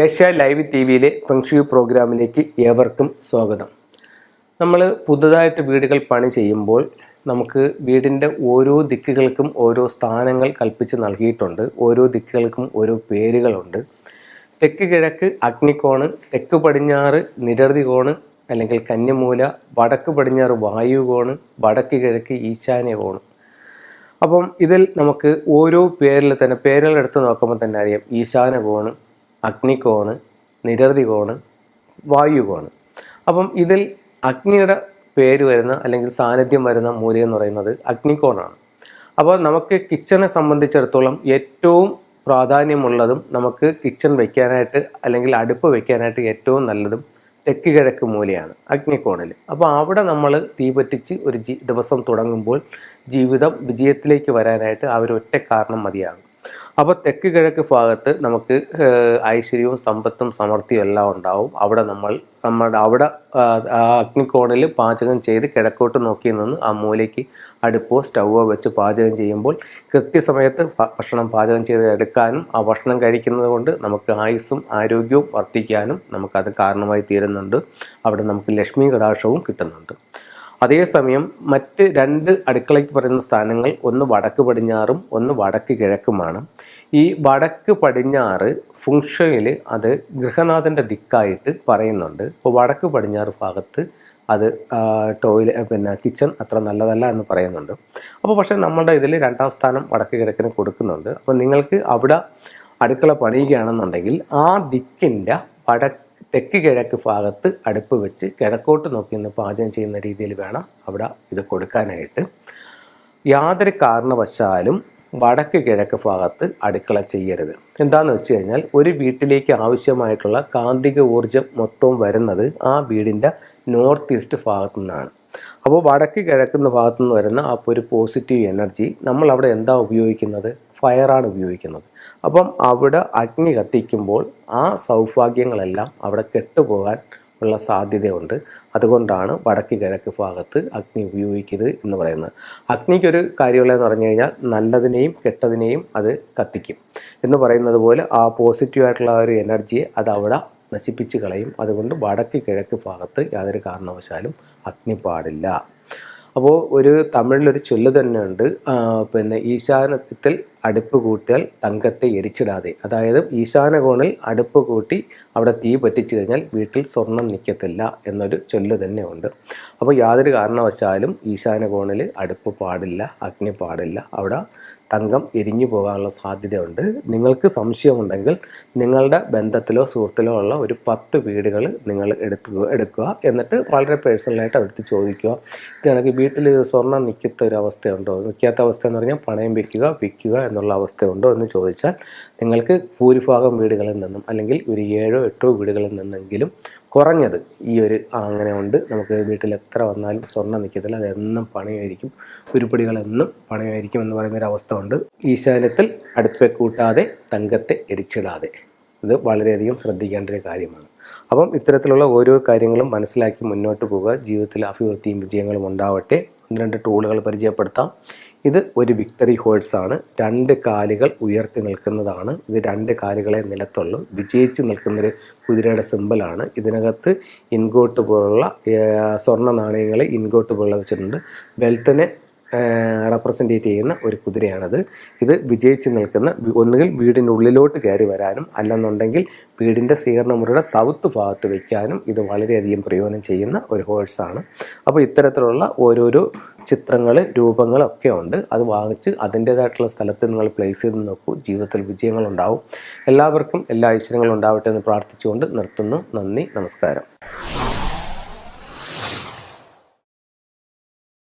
Asia live T വിയിലെ feng shui പ്രോഗ്രാമിലേക്ക് ഏവർക്കും സ്വാഗതം. നമ്മൾ പുതുതായിട്ട് വീടുകൾ പണി ചെയ്യുമ്പോൾ നമുക്ക് വീടിന്റെ ഓരോ ദിക്കുകൾക്കും ഓരോ സ്ഥാനങ്ങൾ കൽപ്പിച്ച് നൽകിയിട്ടുണ്ട്. ഓരോ ദിക്കുകൾക്കും ഓരോ പേരുകളുണ്ട്. തെക്ക് കിഴക്ക് അഗ്നിക്കോണ് തെക്ക് പടിഞ്ഞാറ് നിരതി കോണ് അല്ലെങ്കിൽ കന്യമൂല വടക്ക് പടിഞ്ഞാറ് വായു കോണ് വടക്ക് കിഴക്ക് ഈശാന്യ കോണ്. അപ്പം ഇതിൽ നമുക്ക് ഓരോ പേരിൽ തന്നെ പേരുകൾ എടുത്ത് നോക്കുമ്പോൾ തന്നെ അറിയാം ഈശാന കോണ് അഗ്നികോണ് നിരതികോണ് വായുകോണ്. അപ്പം ഇതിൽ അഗ്നിയുടെ പേര് വരുന്ന അല്ലെങ്കിൽ സാന്നിധ്യം വരുന്ന മൂല്യം എന്ന് പറയുന്നത് അഗ്നികോണാണ്. അപ്പോൾ നമുക്ക് കിച്ചനെ സംബന്ധിച്ചിടത്തോളം ഏറ്റവും പ്രാധാന്യമുള്ളതും നമുക്ക് കിച്ചൺ വെക്കാനായിട്ട് അല്ലെങ്കിൽ അടുപ്പ് വെക്കാനായിട്ട് ഏറ്റവും നല്ലതും തെക്ക് കിഴക്ക് മൂലയാണ് അഗ്നികോണിൽ. അപ്പോൾ അവിടെ നമ്മൾ തീപറ്റിച്ച് ഒരു ദിവസം തുടങ്ങുമ്പോൾ ജീവിതം വിജയത്തിലേക്ക് വരാനായിട്ട് ഒരു ഒറ്റ കാരണം മതിയാകും. അപ്പോൾ തെക്ക് കിഴക്ക് ഭാഗത്ത് നമുക്ക് ഐശ്വര്യവും സമ്പത്തും സമൃദ്ധിയും എല്ലാം ഉണ്ടാവും. അവിടെ നമ്മൾ നമ്മുടെ അവിടെ അഗ്നിക്കോണിൽ പാചകം ചെയ്ത് കിഴക്കോട്ട് നോക്കി നിന്ന് ആ മൂലയ്ക്ക് അടുപ്പോ സ്റ്റൗവോ വെച്ച് പാചകം ചെയ്യുമ്പോൾ കൃത്യസമയത്ത് ഭക്ഷണം പാചകം ചെയ്ത് എടുക്കാനും ആ ഭക്ഷണം കഴിക്കുന്നത് കൊണ്ട് നമുക്ക് ആയുസ്സും ആരോഗ്യവും വർദ്ധിക്കാനും നമുക്കത് കാരണമായി തീരുന്നുണ്ട്. അവിടെ നമുക്ക് ലക്ഷ്മി കടാക്ഷവും കിട്ടുന്നുണ്ട്. അതേസമയം മറ്റ് രണ്ട് അടുക്കളയ്ക്ക് പറയുന്ന സ്ഥാനങ്ങൾ ഒന്ന് വടക്ക് പടിഞ്ഞാറും ഒന്ന് വടക്ക് കിഴക്കുമാണ്. ഈ വടക്ക് പടിഞ്ഞാറ് ഫുങ്ഷയിൽ അത് ഗൃഹനാഥന്റെ ദിക്കായിട്ട് പറയുന്നുണ്ട്. അപ്പോൾ വടക്ക് പടിഞ്ഞാറ് ഭാഗത്ത് അത് ടോയ്ലറ്റ് പിന്നെ കിച്ചൺ അത്ര നല്ലതല്ല എന്ന് പറയുന്നുണ്ട്. അപ്പോൾ പക്ഷേ നമ്മുടെ ഇതിൽ രണ്ടാം സ്ഥാനം വടക്ക് കിഴക്കിന് കൊടുക്കുന്നുണ്ട്. അപ്പോൾ നിങ്ങൾക്ക് അവിടെ അടുക്കള പണിയുകയാണെന്നുണ്ടെങ്കിൽ ആ ദിക്കിന്റെ വടക്ക് തെക്ക് കിഴക്ക് ഭാഗത്ത് അടുപ്പ് വെച്ച് കിഴക്കോട്ട് നോക്കി നിന്ന് പാചകം ചെയ്യുന്ന രീതിയിൽ വേണം അവിടെ ഇത് കൊടുക്കാനായിട്ട്. യാതൊരു കാരണവശാലും വടക്ക് കിഴക്ക് ഭാഗത്ത് അടുക്കള ചെയ്യരുത്. എന്താണെന്ന് വെച്ച് കഴിഞ്ഞാൽ ഒരു വീട്ടിലേക്ക് ആവശ്യമായിട്ടുള്ള കാന്തിക ഊർജം മൊത്തവും വരുന്നത് ആ വീടിന്റെ നോർത്ത് ഈസ്റ്റ് ഭാഗത്തു നിന്നാണ്. അപ്പോൾ വടക്ക് കിഴക്കുന്ന ഭാഗത്തു നിന്ന് വരുന്ന ആ ഒരു പോസിറ്റീവ് എനർജി നമ്മൾ അവിടെ എന്താ ഉപയോഗിക്കുന്നത്? ഫയറാണ് ഉപയോഗിക്കുന്നത്. അപ്പം അവിടെ അഗ്നി കത്തിക്കുമ്പോൾ ആ സൗഭാഗ്യങ്ങളെല്ലാം അവിടെ കെട്ടുപോകാൻ ഉള്ള സാധ്യതയുണ്ട്. അതുകൊണ്ടാണ് വടക്ക് കിഴക്ക് ഭാഗത്ത് അഗ്നി ഉപയോഗിക്കുന്നത് എന്ന് പറയുന്നത്. അഗ്നിക്കൊരു കാര്യമുള്ളതെന്ന് പറഞ്ഞു കഴിഞ്ഞാൽ നല്ലതിനെയും കെട്ടതിനെയും അത് കത്തിക്കും എന്ന് പറയുന്നത് പോലെ ആ പോസിറ്റീവ് ആയിട്ടുള്ള ഒരു എനർജിയെ അത് അവിടെ നശിപ്പിച്ച് കളയും. അതുകൊണ്ട് വടക്ക് കിഴക്ക് ഭാഗത്ത് യാതൊരു കാരണവശാലും അഗ്നി പാടില്ല അപ്പോൾ ഒരു തമിഴിലൊരു ചൊല്ല് തന്നെയുണ്ട്. പിന്നെ ഈശാനത്തിൽ അടുപ്പ് കൂട്ടിയാൽ തങ്കത്തെ എരിച്ചിടാതെ. അതായത് ഈശാന കോണിൽ അടുപ്പ് കൂട്ടി അവിടെ തീ പറ്റിച്ചു കഴിഞ്ഞാൽ വീട്ടിൽ സ്വർണം നിൽക്കത്തില്ല എന്നൊരു ചൊല്ല് തന്നെയുണ്ട്. അപ്പോൾ യാതൊരു കാരണവശാലും ഈശാന കോണിൽ അടുപ്പ് പാടില്ല അഗ്നി പാടില്ല. അവിടെ തങ്കം എരിഞ്ഞു പോകാനുള്ള സാധ്യതയുണ്ട്. നിങ്ങൾക്ക് സംശയമുണ്ടെങ്കിൽ നിങ്ങളുടെ ബന്ധത്തിലോ സുഹൃത്തിലോ ഉള്ള ഒരു പത്ത് വീടുകൾ നിങ്ങൾ എടുക്കുക എടുക്കുക. എന്നിട്ട് വളരെ പേഴ്സണലായിട്ട് അവർക്ക് ചോദിക്കുക. ഇത് വീട്ടിൽ സ്വർണം നിൽക്കാത്ത ഒരു അവസ്ഥയുണ്ടോ? നിൽക്കാത്ത അവസ്ഥ എന്ന് പറഞ്ഞാൽ പണയം വെക്കുക വിൽക്കുക എന്നുള്ള അവസ്ഥയുണ്ടോ എന്ന് ചോദിച്ചാൽ നിങ്ങൾക്ക് ഭൂരിഭാഗം വീടുകളിൽ നിന്നും അല്ലെങ്കിൽ ഒരു ഏഴോ എട്ടോ വീടുകളിൽ നിന്നെങ്കിലും കുറഞ്ഞത്. ഈ ഒരു അങ്ങനെ ഉണ്ട്. നമുക്ക് വീട്ടിൽ എത്ര വന്നാലും സ്വർണം നിൽക്കത്തില്ല. അതെന്നും പണയായിരിക്കും. ഉരുപ്പടികൾ എന്നും പണയായിരിക്കും എന്ന് പറയുന്ന ഒരു അവസ്ഥ ഉണ്ട്. ഈശാനത്തിൽ അടുപ്പെ കൂട്ടാതെ തങ്കത്തെ എരിച്ചിടാതെ. ഇത് വളരെയധികം ശ്രദ്ധിക്കേണ്ട ഒരു കാര്യമാണ്. അപ്പം ഇത്തരത്തിലുള്ള ഓരോ കാര്യങ്ങളും മനസ്സിലാക്കി മുന്നോട്ട് പോവുക. ജീവിതത്തിൽ അഭിവൃദ്ധിയും വിജയങ്ങളും ഉണ്ടാവട്ടെ. ഒന്ന് രണ്ട് ടൂളുകൾ പരിചയപ്പെടുത്താം. ഇത് ഒരു വിക്ടറി ആണ്. രണ്ട് കാലുകൾ ഉയർത്തി നിൽക്കുന്നതാണ്. ഇത് രണ്ട് കാലുകളെ നിലത്തുള്ളൂ. വിജയിച്ച് നിൽക്കുന്നൊരു കുതിരയുടെ സിമ്പലാണ് ഇതിനകത്ത് ഇൻഗോട്ട് പോലുള്ള സ്വർണ നാണയങ്ങളെ ഇൻഗോട്ട് പോലുള്ള വെച്ചിട്ടുണ്ട്. വെൽത്തിനെ റെപ്രസെന്റേറ്റ് ചെയ്യുന്ന ഒരു കുതിരയാണത്. ഇത് വിജയിച്ച് നിൽക്കുന്ന ഒന്നുകിൽ ഉള്ളിലോട്ട് കയറി വരാനും അല്ലെന്നുണ്ടെങ്കിൽ വീടിന്റെ സ്വീകരണമുറിയുടെ സൗത്ത് ഭാഗത്ത് വയ്ക്കാനും ഇത് വളരെയധികം പ്രയോജനം ചെയ്യുന്ന ഒരു ഹോഴ്സാണ് അപ്പോൾ ഇത്തരത്തിലുള്ള ഓരോരോ ചിത്രങ്ങൾ രൂപങ്ങളൊക്കെ ഉണ്ട്. അത് വാങ്ങിച്ച് അതിന്റേതായിട്ടുള്ള സ്ഥലത്ത് നിങ്ങൾ പ്ലേസ് ചെയ്ത് നോക്കൂ. ജീവിതത്തിൽ വിജയങ്ങളുണ്ടാവും. എല്ലാവർക്കും എല്ലാ ഐശ്വര്യങ്ങളും ഉണ്ടാവട്ടെ എന്ന് പ്രാർത്ഥിച്ചുകൊണ്ട് നിർത്തുന്നു. നന്ദി നമസ്കാരം.